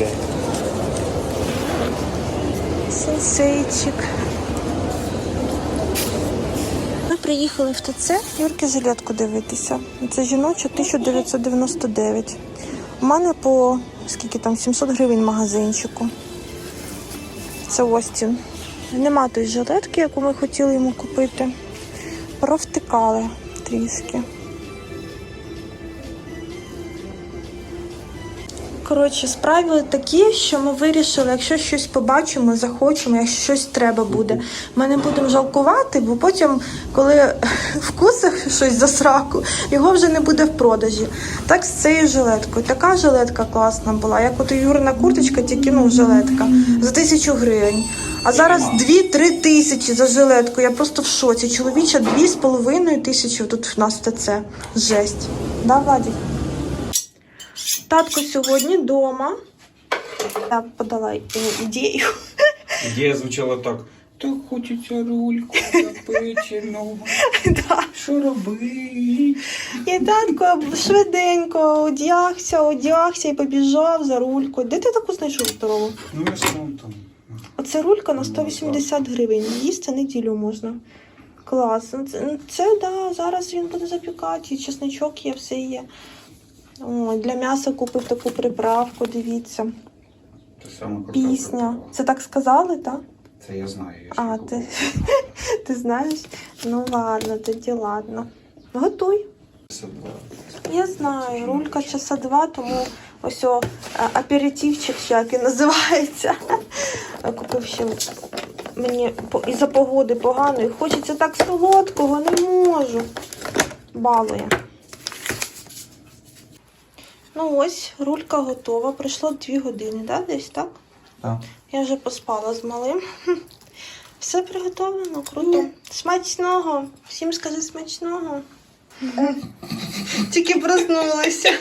де. Сенсейчик. Ми приїхали в ТЦ Юрки жилетку дивитися. Це жіноча 1999. У мене по скільки там 700 гривень магазинчику. Це Остін. Нема тої жилетки, яку ми хотіли йому купити. Провтикали трішки. Коротше, справи такі, що ми вирішили, якщо щось побачимо, захочемо, якщо щось треба буде, ми не будемо жалкувати, бо потім, коли вкусиш щось за сраку, його вже не буде в продажі. Так з цією жилеткою. Така жилетка класна була, як от Юрина курточка, тільки ну, жилетка за тисячу гривень. А зараз 2-3 тисячі за жилетку. Я просто в шоці. Чоловіча 2,5 тисячі тут в нас в ТЦ. Жесть. Да, Владик? Татко сьогодні вдома. Я подала е, ідею. Ідея звучала так. Так хочеться рульку запеченого. Що робити? І татко швиденько одягся, одягся і побіжав за рулькою. Де ти таку знайшов здорову? Ну я сам там. Оце рулька на 180 гривень. Їсти неділю можна. Клас. Ну, Це, ну, це да, зараз він буде запікати, чесничок є, все є. О, для м'яса купив таку приправку, дивіться. Те саме картопля. Пісня. Це так сказали, так? Це я знаю. Я А, ти, ти знаєш? Ну ладно, тоді ладно. Готуй. Це два. Я знаю, рулька часа два, тому ось о, а, аперитивчик, ще як він називається. Купив ще мені по- із-за погоди погано. І хочеться так солодкого, не можу. Балує. Ну ось, рулька готова. Пройшло дві години, да, десь так? Так. Я вже поспала з малим. Все приготовлено, круто. Смачного. Всім скажи смачного. Тільки проснулася.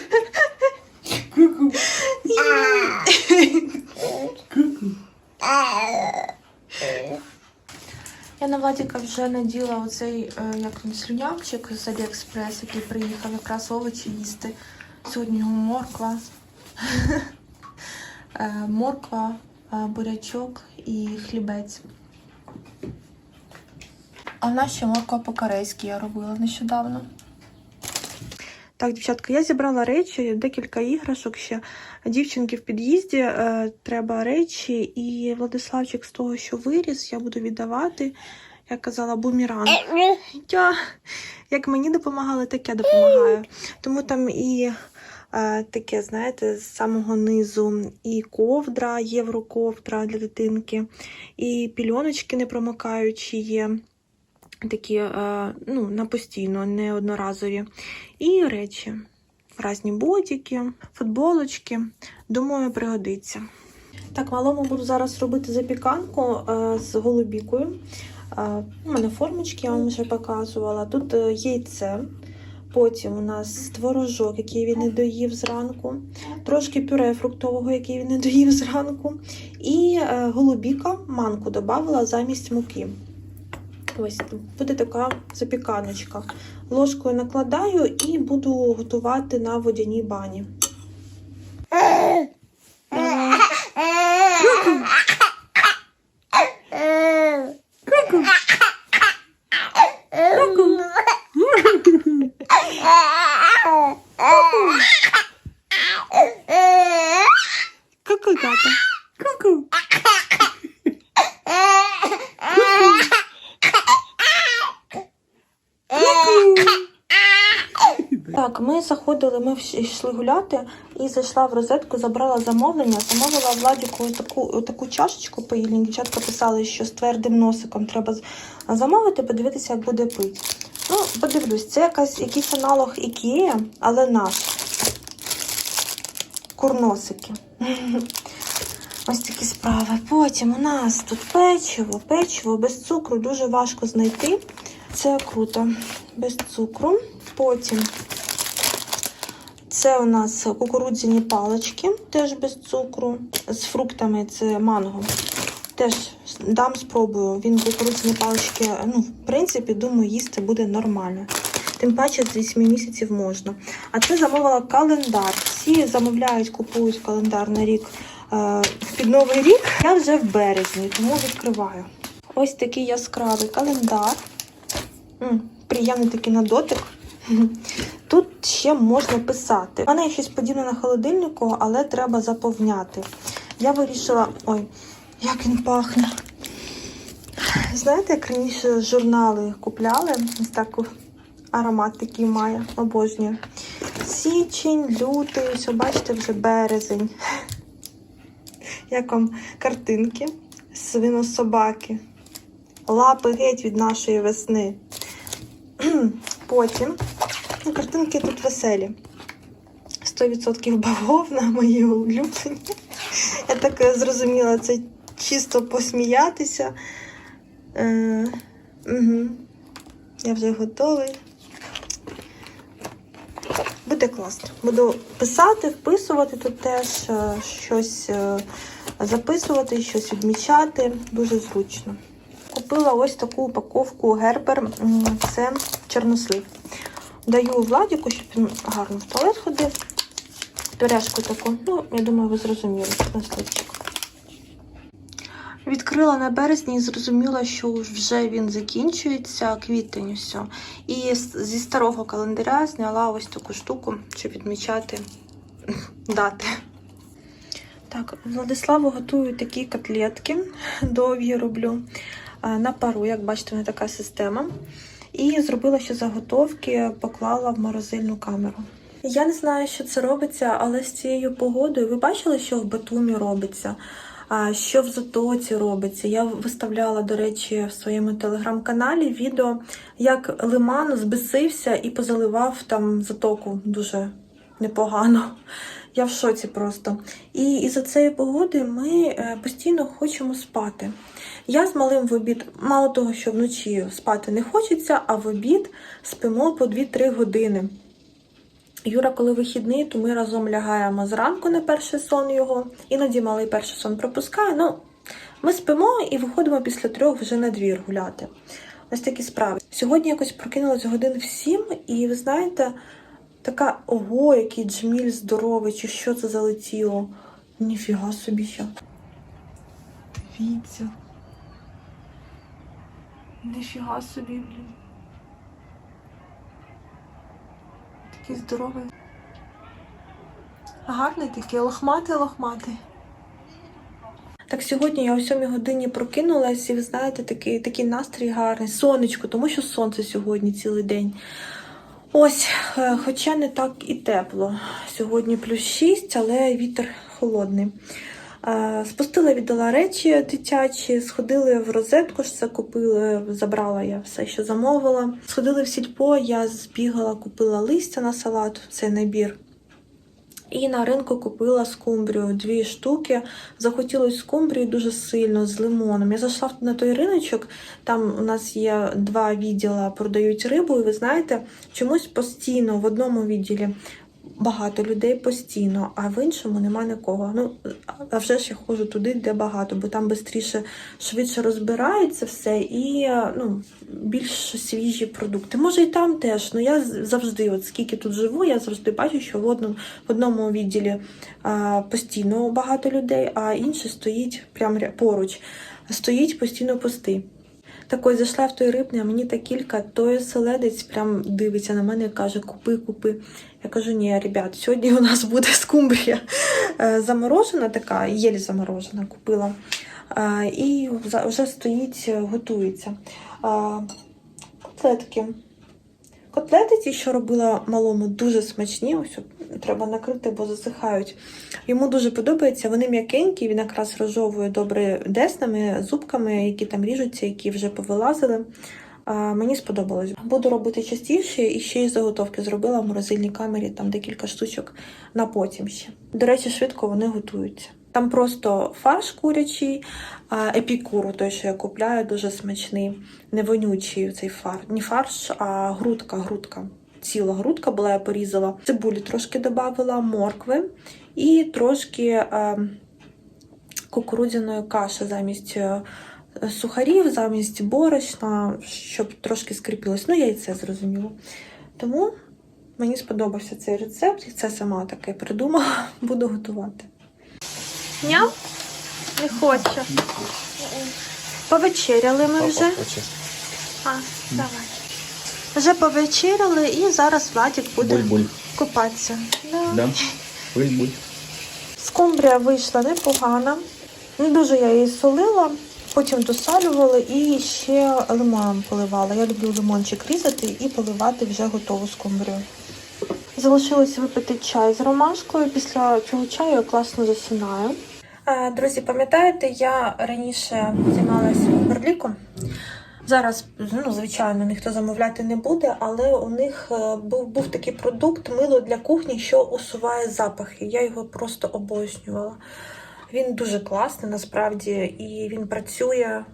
Я на Владіка вже наділа оцей, е, як він, слюнявчик з Аліекспрес, який приїхав якраз овочі їсти. Сьогодні морква. Е, Морква, е, бурячок і хлібець. А в нас ще морква по-корейськи я робила нещодавно. Так, дівчатка, я зібрала речі, декілька іграшок ще. Дівчинки в під'їзді е, треба речі, і Владиславчик з того, що виріс, я буду віддавати. Я казала, бумеранг. Я, як мені допомагали, так я допомагаю. Тому там і е, таке, знаєте, з самого низу і ковдра, євроковдра для дитинки, і пільоночки непромокаючі є. Такі, е, ну, на постійно, не одноразові. І речі. Різні ботики, футболочки. Думаю, пригодиться. Так, малому буду зараз робити запіканку е, з голубікою. У мене формочки, я вам вже показувала. Тут е, яйце. Потім у нас творожок, який він не доїв зранку, трошки пюре фруктового, який він не доїв зранку, і е, голубіка манку додавала замість муки. Ось буде така запіканочка. Ложкою накладаю і буду готувати на водяній бані. Заходили, ми йшли гуляти і зайшла в розетку, забрала замовлення, замовила Владіку таку, таку чашечку поїльні. Дівчатка писали, що з твердим носиком треба замовити, подивитися, як буде пити. Ну, подивлюсь, це якась, якийсь аналог Ікея, але наш. Курносики. Ось такі справи. Потім у нас тут печиво, печиво без цукру дуже важко знайти. Це круто. Без цукру. Потім це у нас кукурудзяні палички, теж без цукру. З фруктами це манго. Теж дам спробую. Він кукурудзяні палички, ну, в принципі, думаю, їсти буде нормально. Тим паче з 8 місяців можна. А це замовила календар. Всі замовляють, купують календар на рік е, під новий рік. Я вже в березні, тому відкриваю. Ось такий яскравий календар. М, приємний такий на дотик. Ще можна писати. У мене є щось подібне на холодильнику, але треба заповняти. Я вирішила. Ой, як він пахне. Знаєте, як раніше журнали купляли? Ось так аромат такий має, обожнюю. Січень, лютий, ось бачите, вже березень. Як вам картинки? Свинособаки. Лапи геть від нашої весни. Потім ну, картинки тут веселі. 100% бавовна, мої улюблені. Я так е, зрозуміла, це чисто посміятися. Е, угу. Я вже готовий. Буде класно. Буду писати, вписувати тут теж е, щось е, записувати, щось відмічати. Дуже зручно. Купила ось таку упаковку гербер. Це чорнослив. Даю Владіку, щоб він гарно в туалет ходив. Пюрешку таку. Ну, я думаю, ви зрозуміли. Чорносливчик. Відкрила на березні і зрозуміла, що вже він закінчується, квітень все. І зі старого календаря зняла ось таку штуку, щоб відмічати дати. Так, Владиславу готую такі котлетки. Довгі роблю е, на пару, як бачите, вона така система. І зробила ще заготовки, поклала в морозильну камеру. Я не знаю, що це робиться, але з цією погодою ви бачили, що в Батумі робиться? Що в Затоці робиться? Я виставляла, до речі, в своєму телеграм-каналі відео, як лиман збесився і позаливав там затоку дуже непогано. Я в шоці просто. І із-за цієї погоди ми е, постійно хочемо спати. Я з малим в обід, мало того, що вночі спати не хочеться, а в обід спимо по 2-3 години. Юра, коли вихідний, то ми разом лягаємо зранку на перший сон його. Іноді малий перший сон пропускає. Ну, ми спимо і виходимо після трьох вже на двір гуляти. Ось такі справи. Сьогодні якось прокинулась годин в сім, і ви знаєте, така ого, який джміль здоровий, чи що це залетіло. Ніфіга собі що. Дивіться. Ніфіга собі, блін. Такий здоровий. Гарний такий, лохматий, лохматий. Так сьогодні я о 7 годині прокинулась, і ви знаєте, такий, такий настрій гарний. Сонечко, тому що сонце сьогодні цілий день. Ось, е, хоча не так і тепло. Сьогодні плюс 6, але вітер холодний. Е, Спустила, віддала речі дитячі, сходили в розетку, це купили, забрала я все, що замовила. Сходили в сільпо, я збігала, купила листя на салат, цей набір. І на ринку купила скумбрію дві штуки. Захотілося скумбрію дуже сильно з лимоном. Я зайшла на той риночок, там у нас є два відділа, продають рибу, і ви знаєте, чомусь постійно в одному відділі багато людей постійно, а в іншому нема нікого. Ну, а вже ж я ходжу туди, де багато, бо там швидше, швидше розбирається все і ну, більш свіжі продукти. Може і там теж, ну я завжди, от скільки тут живу, я завжди бачу, що в одному, в одному відділі а, постійно багато людей, а інший стоїть прямо ря- поруч, стоїть постійно пустий. Так зайшла в той рибний, а мені та кілька, той оселедець прям дивиться на мене і каже: Купи, купи. Я кажу, ні, ребят, сьогодні у нас буде скумбрія Е, заморожена така, єлі заморожена, купила. Е, І вже стоїть, е, готується. Котлетки. Ті, що робила малому, дуже смачні. Ось треба накрити, бо засихають. Йому дуже подобається. Вони м'якенькі, він якраз розжовує добре деснами, зубками, які там ріжуться, які вже повилазили. Мені сподобалось. Буду робити частіше і ще й заготовки зробила в морозильній камері, там декілька штучок на потім ще. До речі, швидко вони готуються. Там просто фарш курячий, епікуру, той, що я купляю, дуже смачний, не вонючий цей фарш. Не фарш, а грудка, грудка. Ціла грудка була, я порізала. Цибулі трошки додавала, моркви і трошки е, кукурудзяної каші замість е, сухарів, замість борошна, щоб трошки скріпилось. Ну, яйце зрозуміло. Тому мені сподобався цей рецепт, і це сама таке придумала, буду готувати. Ня? Не хоче. Повечеряли ми вже. А, давай. Вже повечеряли і зараз Владик буде Буль-буль. купатися. Да. Да. Буль-буль. Скумбрія вийшла непогана. Не дуже я її солила, потім досалювала і ще лимоном поливала. Я люблю лимончик різати і поливати вже готову скумбрію. Залишилося випити чай з ромашкою. Після цього чаю я класно засинаю. Е, Друзі, пам'ятаєте, я раніше займалася берліком. Зараз, ну, звичайно, ніхто замовляти не буде, але у них е, був, був такий продукт мило для кухні, що усуває запахи. Я його просто обожнювала. Він дуже класний насправді, і він працює.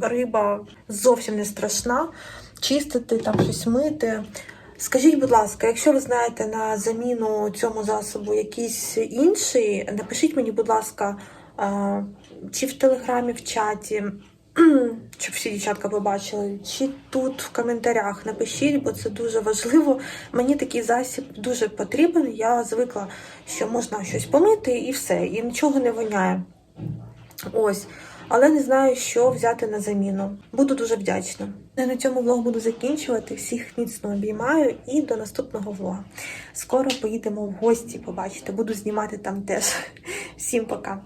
Риба зовсім не страшна. Чистити, там щось мити. Скажіть, будь ласка, якщо ви знаєте на заміну цьому засобу якийсь інший, напишіть мені, будь ласка, е, чи в телеграмі, в чаті, щоб всі дівчатка побачили, чи тут в коментарях напишіть, бо це дуже важливо. Мені такий засіб дуже потрібен. Я звикла, що можна щось помити і все, і нічого не воняє. Ось. Але не знаю, що взяти на заміну. Буду дуже вдячна. Я на цьому влог буду закінчувати. Всіх міцно обіймаю і до наступного влога. Скоро поїдемо в гості, побачите, буду знімати там теж. Всім пока!